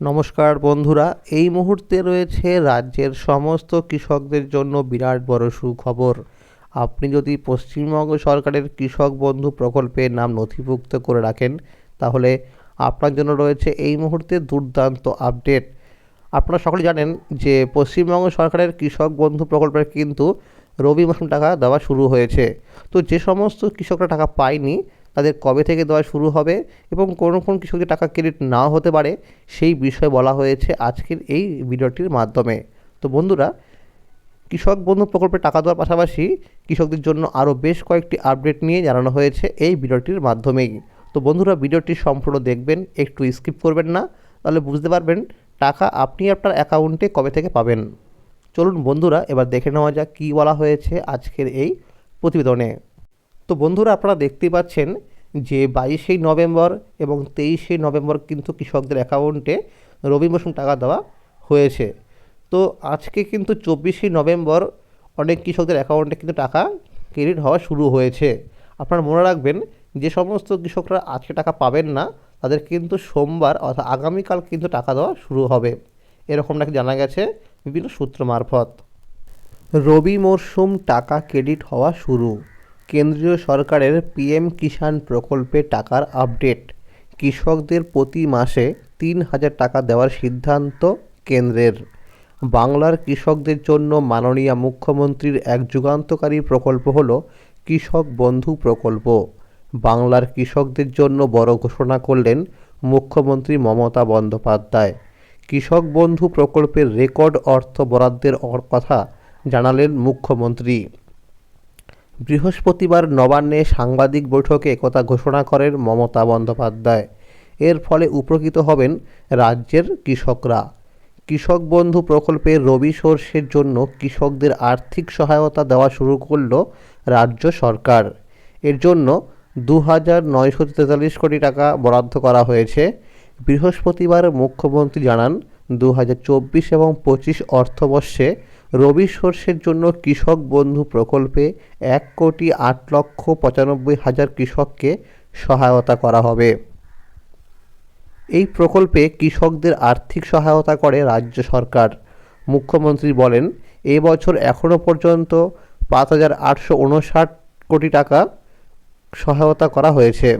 নমস্কার বন্ধুরা, এই মুহূর্তে রয়েছে রাজ্যের সমস্ত কৃষকদের জন্য বিরাট বড় সুখবর। আপনি যদি পশ্চিমবঙ্গ সরকারের কৃষক বন্ধু প্রকল্পের নাম নথিভুক্ত করে রাখেন, তাহলে আপনার জন্য রয়েছে এই মুহূর্তে দুর্দান্ত আপডেট। আপনারা সকলে জানেন যে পশ্চিমবঙ্গ সরকারের কৃষক বন্ধু প্রকল্পের কিন্তু রবি মৌসুম টাকা দেওয়া শুরু হয়েছে। তো যে সমস্ত কৃষকরা টাকা পায়নি তাদের কবে থেকে দেওয়া শুরু হবে এবং কোন কোন কৃষকদের টাকা ক্রেডিট নাও হতে পারে, সেই বিষয়ে বলা হয়েছে আজকের এই ভিডিওটির মাধ্যমে। তো বন্ধুরা, কৃষক বন্ধু প্রকল্পে টাকা দেওয়ার পাশাপাশি কৃষকদের জন্য আরও বেশ কয়েকটি আপডেট নিয়ে জানানো হয়েছে এই ভিডিওটির মাধ্যমেই। তো বন্ধুরা, ভিডিওটি সম্পূর্ণ দেখবেন, একটু স্কিপ করবেন না, তাহলে বুঝতে পারবেন টাকা আপনি আপনার অ্যাকাউন্টে কবে থেকে পাবেন। চলুন বন্ধুরা, এবার দেখে নেওয়া যাক কী বলা হয়েছে আজকের এই প্রতিবেদনে। তো বন্ধুরা আপনারা দেখতে পাচ্ছেন যে বাইশেই নভেম্বর এবং তেইশে নভেম্বর কিন্তু কৃষকদের অ্যাকাউন্টে রবি মৌসুম টাকা দেওয়া হয়েছে। তো আজকে কিন্তু চব্বিশে নভেম্বর অনেক কৃষকদের অ্যাকাউন্টে কিন্তু টাকা ক্রেডিট হওয়া শুরু হয়েছে। আপনারা মনে রাখবেন যে সমস্ত কৃষকরা আজকে টাকা পাবেন না, তাদের কিন্তু সোমবার অর্থাৎ আগামীকাল কিন্তু টাকা দেওয়া শুরু হবে। এরকম নাকি জানা গেছে বিভিন্ন সূত্র মারফত। রবি মরশুম টাকা ক্রেডিট হওয়া শুরু। কেন্দ্রীয় সরকারের পিএম কিষাণ প্রকল্পে টাকার আপডেট। কৃষকদের প্রতি মাসে তিন হাজার টাকা দেওয়ার সিদ্ধান্ত কেন্দ্রের। বাংলার কৃষকদের জন্য মাননীয় মুখ্যমন্ত্রীর এক যুগান্তকারী প্রকল্প হল কৃষক বন্ধু প্রকল্প। বাংলার কৃষকদের জন্য বড় ঘোষণা করলেন মুখ্যমন্ত্রী মমতা বন্দ্যোপাধ্যায়। কৃষক বন্ধু প্রকল্পের রেকর্ড অর্থ বরাদ্দের কথা জানালেন মুখ্যমন্ত্রী। বৃহস্পতিবার নবান্নে সাংবাদিক বৈঠকে একথা ঘোষণা করেন মমতা বন্দ্যোপাধ্যায়। এর ফলে উপকৃত হবেন রাজ্যের কৃষকরা। কৃষক বন্ধু প্রকল্পে রবি শস্যের জন্য কৃষকদের আর্থিক সহায়তা দেওয়া শুরু করল রাজ্য সরকার। এর জন্য দু হাজার নয়শো তেতাল্লিশ কোটি টাকা বরাদ্দ করা হয়েছে। বৃহস্পতিবার মুখ্যমন্ত্রী জানান দু হাজার চব্বিশ এবং পঁচিশ অর্থবর্ষে রবি শস্যের জন্য কৃষক বন্ধু প্রকল্পে এক কোটি আট লক্ষ পঁচানব্বই হাজার কৃষককে সহায়তা করা হবে। এই প্রকল্পে কৃষকদের আর্থিক সহায়তা করে রাজ্য সরকার। মুখ্যমন্ত্রী বলেন, এ বছর এখনও পর্যন্ত পাঁচ হাজার আটশো উনষাট কোটি টাকা সহায়তা করা হয়েছে।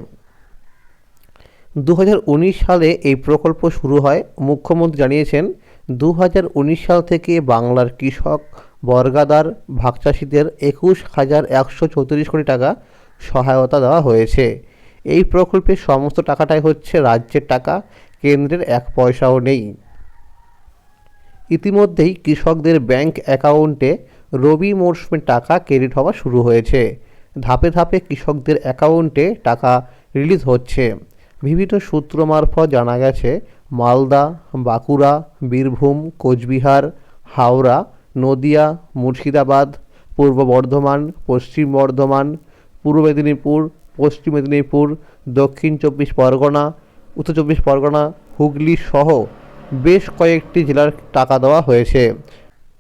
দু হাজার উনিশ সালে এই প্রকল্প শুরু হয়। মুখ্যমন্ত্রী জানিয়েছেন দু হাজার উনিশ সাল থেকে বাংলার কৃষক বর্গাদার ভাগচাষীদের একুশ হাজার একশো চৌত্রিশ কোটি টাকা সহায়তা দেওয়া হয়েছে। এই প্রকল্পের সমস্ত টাকাটাই হচ্ছে রাজ্যের টাকা, কেন্দ্রের এক পয়সাও নেই। ইতিমধ্যেই কৃষকদের ব্যাংক অ্যাকাউন্টে রবি মরশুমে টাকা ক্রেডিট হওয়া শুরু হয়েছে। ধাপে ধাপে কৃষকদের অ্যাকাউন্টে টাকা রিলিজ হচ্ছে। বিভিন্ন সূত্র মারফত জানা গেছে, মালদা, বাঁকুড়া, বীরভূম, কোচবিহার, হাওড়া, নদিয়া, মুর্শিদাবাদ, পূর্ব বর্ধমান, পশ্চিম বর্ধমান, পূর্ব মেদিনীপুর, পশ্চিম মেদিনীপুর, দক্ষিণ চব্বিশ পরগনা, উত্তর চব্বিশ পরগনা, হুগলি সহ বেশ কয়েকটি জেলার টাকা দেওয়া হয়েছে।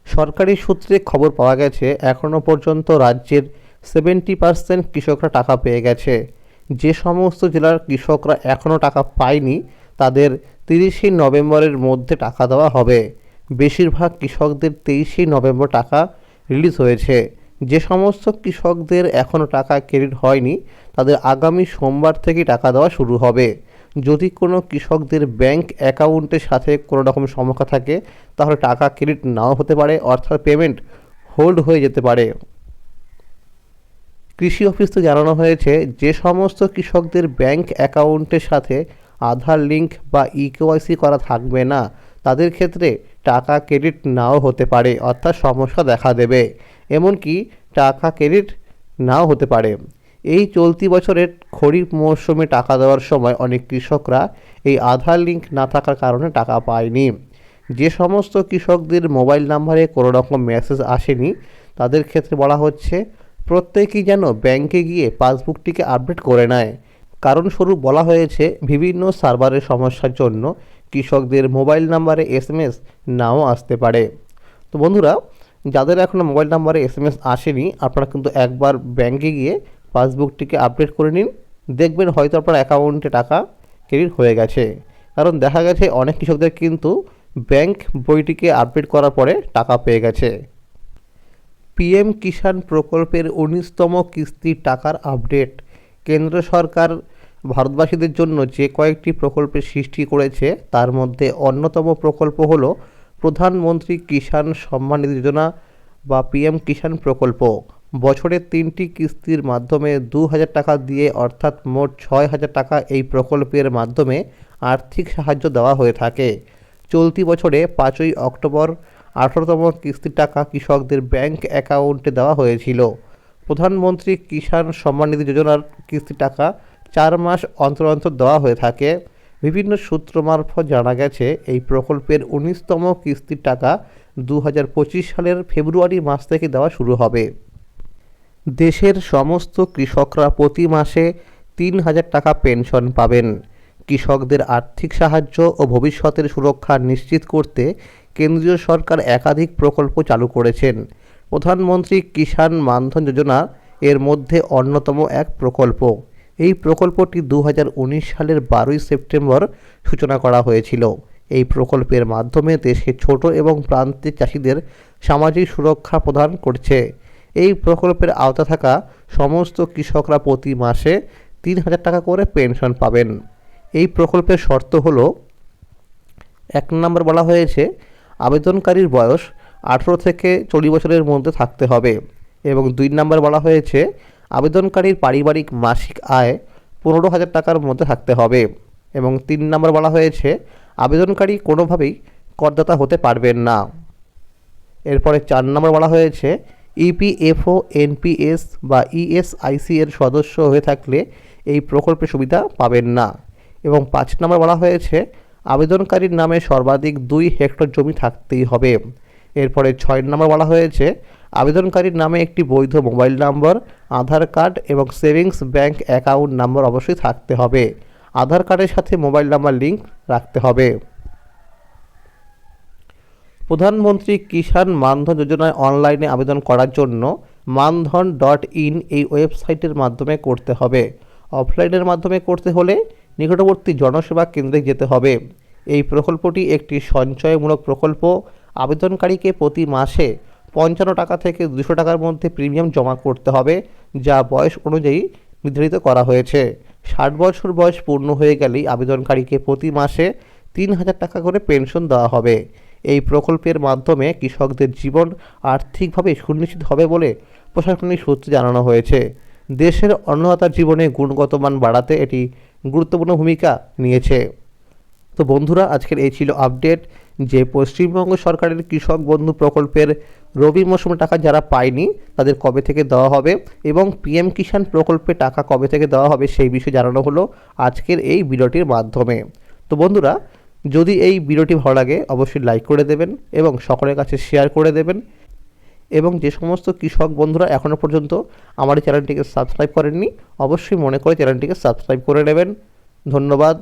সরকারি সূত্রে খবর পাওয়া গেছে এখনও পর্যন্ত রাজ্যের সেভেন্টি পার্সেন্ট কৃষকরা টাকা পেয়ে গেছে। যে সমস্ত জেলার কৃষকরা এখনও টাকা পায়নি, তাদের তিরিশে নভেম্বরের মধ্যে টাকা দেওয়া হবে। বেশিরভাগ কৃষকদের তেইশে নভেম্বর টাকা রিলিজ হয়েছে। যে সমস্ত কৃষকদের এখনও টাকা ক্রেডিট হয়নি, তাদের আগামী সোমবার থেকে টাকা দেওয়া শুরু হবে। যদি কোনো কৃষকদের ব্যাংক অ্যাকাউন্টের সাথে কোনো রকম সমস্যা থাকে, তাহলে টাকা ক্রেডিট নাও হতে পারে, অর্থাৎ পেমেন্ট হোল্ড হয়ে যেতে পারে। কৃষি অফিস থেকে জানানো হয়েছে, যে সমস্ত কৃষকদের ব্যাংক অ্যাকাউন্টের সাথে আধার লিঙ্ক বা ইকেওয়াইসি করা থাকবে না, তাদের ক্ষেত্রে টাকা ক্রেডিট নাও হতে পারে, অর্থাৎ সমস্যা দেখা দেবে। এমনকি টাকা ক্রেডিট নাও হতে পারে। এই চলতি বছরের খরিফ মরশুমে টাকা দেওয়ার সময় অনেক কৃষকরা এই আধার লিঙ্ক না থাকার কারণে টাকা পায়নি। যে সমস্ত কৃষকদের মোবাইল নাম্বারে কোনো রকম মেসেজ আসেনি, তাদের ক্ষেত্রে বলা হচ্ছে প্রত্যেকেই যেন ব্যাংকে গিয়ে পাসবুকটিকে আপডেট করে নেয়। কারণস্বরূপ বলা হয়েছে, বিভিন্ন সার্ভারের সমস্যার জন্য কৃষকদের মোবাইল নাম্বারে এসএমএস নাও আসতে পারে। তো বন্ধুরা, যাদের এখনও মোবাইল নাম্বারে এসএমএস আসেনি, আপনারা কিন্তু একবার ব্যাংকে গিয়ে পাসবুকটিকে আপডেট করে নিন। দেখবেন হয়তো আপনার অ্যাকাউন্টে টাকা ক্রেডিট হয়ে গেছে। কারণ দেখা গেছে, অনেক কৃষকদের কিন্তু ব্যাংক বইটিকে আপডেট করার পরে টাকা পেয়ে গেছে। পিএম কিষাণ প্রকল্পের উনিশতম কিস্তির টাকার আপডেট। কেন্দ্র সরকার ভারতবাসীদের জন্য যে কয়েকটি প্রকল্পের সৃষ্টি করেছে, তার মধ্যে অন্যতম প্রকল্প হল প্রধানমন্ত্রী কিষাণ সম্মান যোজনা বা পিএম কিষাণ প্রকল্প। বছরের তিনটি কিস্তির মাধ্যমে দু হাজার টাকা দিয়ে, অর্থাৎ মোট ছয় হাজার টাকা এই প্রকল্পের মাধ্যমে আর্থিক সাহায্য দেওয়া হয়ে থাকে। চলতি বছরে পাঁচই অক্টোবর আঠারোতম কিস্তির টাকা কৃষকদের ব্যাংক অ্যাকাউন্টে দেওয়া হয়েছিল। প্রধানমন্ত্রী কিষাণ সম্মান নিধি যোজনার কিস্তির টাকা চার মাস অন্তর অন্তর দেওয়া হয়ে থাকে। বিভিন্ন সূত্র মারফত জানা গেছে, এই প্রকল্পের উনিশতম কিস্তির টাকা দু হাজার পঁচিশ সালের ফেব্রুয়ারি মাস থেকে দেওয়া শুরু হবে। দেশের সমস্ত কৃষকরা প্রতি মাসে তিন হাজার টাকা পেনশন পাবেন। কৃষকদের আর্থিক সাহায্য ও ভবিষ্যতের সুরক্ষা নিশ্চিত করতে কেন্দ্রীয় সরকার একাধিক প্রকল্প চালু করেছেন। প্রধানমন্ত্রী কিষাণ মানধন যোজনা এর মধ্যে অন্যতম এক প্রকল্প। এই প্রকল্পটি দু হাজার উনিশ সালের বারোই সেপ্টেম্বর সূচনা করা হয়েছিল। এই প্রকল্পের মাধ্যমে দেশের ছোট এবং প্রান্তিক চাষিদের সামাজিক সুরক্ষা প্রদান করছে। এই প্রকল্পের আওতা থাকা সমস্ত কৃষকরা প্রতি মাসে তিন হাজার টাকা করে পেনশন পাবেন। এই প্রকল্পের শর্ত হলো, এক নম্বর বলা হয়েছে আবেদনকারীর বয়স আঠেরো থেকে চল্লিশ বছরের মধ্যে থাকতে হবে এবং দুই নম্বর বলা হয়েছে, আবেদনকারীর পারিবারিক মাসিক আয় পনেরো হাজার টাকার মধ্যে থাকতে হবে এবং তিন নম্বর বলা হয়েছে, আবেদনকারী কোনোভাবেই করদাতা হতে পারবেন না। এরপরে চার নম্বর বলা হয়েছে, ইপিএফও, এনপিএস বা ইএসআইসি এর সদস্য হয়ে থাকলে এই প্রকল্পের সুবিধা পাবেন না। এবং পাঁচ নম্বর বলা হয়েছে আবেদনকারীর নামে সর্বাধিক দুই হেক্টর জমি থাকতেই হবে। এরপরে ছয় নম্বর বলা হয়েছে, আবেদনকারীর নামে একটি বৈধ মোবাইল নম্বর, আধার কার্ড এবং সেভিংস ব্যাংক অ্যাকাউন্ট নম্বর অবশ্যই থাকতে হবে। আধার কার্ডের সাথে মোবাইল নাম্বার লিংক রাখতে হবে। প্রধানমন্ত্রী কিষাণ মানধন যোজনায় অনলাইনে আবেদন করার জন্য মানধন ডট ইন এই ওয়েবসাইটের মাধ্যমে করতে হবে। অফলাইনের মাধ্যমে করতে হলে নিকটবর্তী জনসেবা কেন্দ্রে যেতে হবে। এই প্রকল্পটি একটি সঞ্চয়মূলক প্রকল্প। আবেদনকারীকে প্রতি মাসে পঞ্চান্ন টাকা থেকে দুশো টাকার মধ্যে প্রিমিয়াম জমা করতে হবে, যা বয়স অনুযায়ী নির্ধারিত করা হয়েছে। ষাট বছর বয়স পূর্ণ হয়ে গেলেই আবেদনকারীকে প্রতি মাসে তিন হাজার টাকা করে পেনশন দেওয়া হবে। এই প্রকল্পের মাধ্যমে কৃষকদের জীবন আর্থিকভাবে সুনিশ্চিত হবে বলে প্রশাসনিক সূত্রে জানানো হয়েছে। দেশের অন্নদাতার জীবনে গুণগত মান বাড়াতে এটি গুরুত্বপূর্ণ ভূমিকা নিয়েছে। তো বন্ধুরা, আজকের এই ছিল আপডেট যে পশ্চিমবঙ্গ সরকারের কৃষক বন্ধু প্রকল্পের রবি মৌসুমে টাকা যারা পায়নি, তাদের কবে থেকে দেওয়া হবে এবং পিএম কিষাণ প্রকল্পে টাকা কবে থেকে দেওয়া হবে সেই বিষয়ে জানানো হলো আজকের এই ভিডিওটির মাধ্যমে। তো বন্ধুরা, যদি এই ভিডিওটি ভালো লাগে, অবশ্যই লাইক করে দেবেন এবং সকলের কাছে শেয়ার করে দেবেন। এবং যে সমস্ত কৃষক বন্ধুরা এখনও পর্যন্ত আমার এই চ্যানেলটিকে সাবস্ক্রাইব করেননি, অবশ্যই মনে করে চ্যানেলটিকে সাবস্ক্রাইব করে নেবেন। ধন্যবাদ।